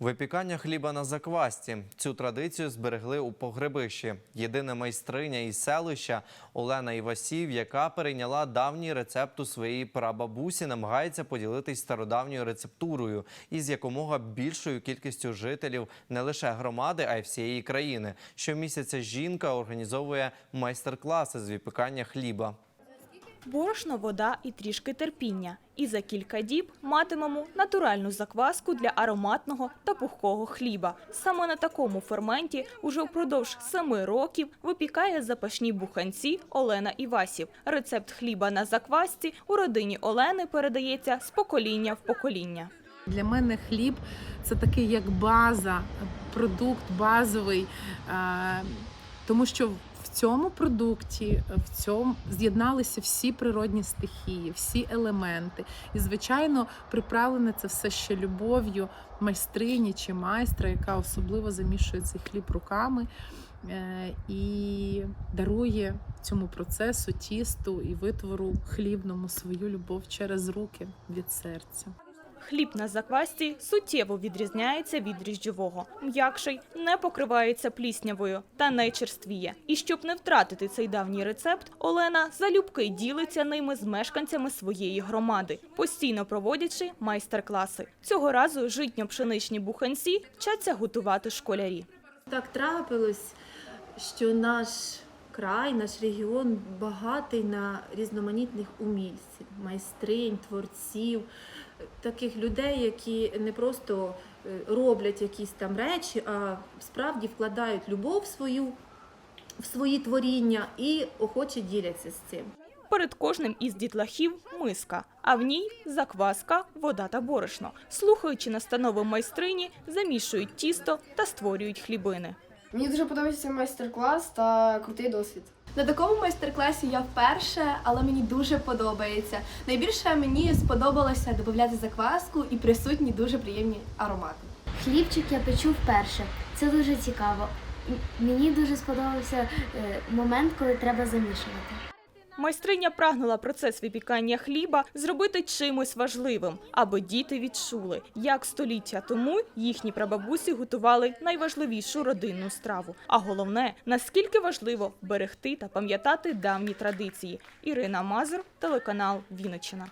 Випікання хліба на заквасті. Цю традицію зберегли у погребищі. Єдина майстриня із селища Олена Івасів, яка перейняла давній рецепт у своєї прабабусі, намагається поділитись стародавньою рецептурою із якомога більшою кількістю жителів не лише громади, а й всієї країни. Щомісяця жінка організовує майстер-класи з випікання хліба. Борошно, вода і трішки терпіння. І за кілька діб матимемо натуральну закваску для ароматного та пухкого хліба. Саме на такому ферменті уже впродовж семи років випікає запашні буханці Олена Івасів. Рецепт хліба на заквасці у родині Олени передається з покоління в покоління. Для мене хліб це такий як база, продукт базовий, тому що в цьому продукті в цьому з'єдналися всі природні стихії, всі елементи. І, звичайно, приправлене це все ще любов'ю майстрині чи майстра, яка особливо замішує цей хліб руками. е, І дарує цьому процесу, тісту і витвору хлібному свою любов через руки від серця. Хліб на заквасці суттєво відрізняється від дріжджового. М'якший, не покривається пліснявою та не черствіє. І щоб не втратити цей давній рецепт, Олена залюбки ділиться ними з мешканцями своєї громади, постійно проводячи майстер-класи. Цього разу житньо-пшеничні буханці вчаться готувати школярі. Так трапилось, що наш край, наш регіон багатий на різноманітних умільців, майстринь, творців, таких людей, які не просто е, роблять якісь там речі, а справді вкладають любов свою в свої творіння і охоче діляться з цим. Перед кожним із дітлахів миска, а в ній закваска, вода та борошно. Слухаючи настанови майстрині, замішують тісто та створюють хлібини. Мені дуже подобається цей майстер-клас та крутий досвід. На такому майстер-класі я вперше, але мені дуже подобається. Найбільше мені сподобалося додати закваску і присутні дуже приємні аромати. Хлібчик я печу вперше. Це дуже цікаво. Мені дуже сподобався е, момент, коли треба замішувати. Майстриня прагнула процес випікання хліба зробити чимось важливим, аби діти відчули, як століття тому їхні прабабусі готували найважливішу родинну страву. А головне, наскільки важливо берегти та пам'ятати давні традиції. Ірина Мазур, телеканал Вінниччина.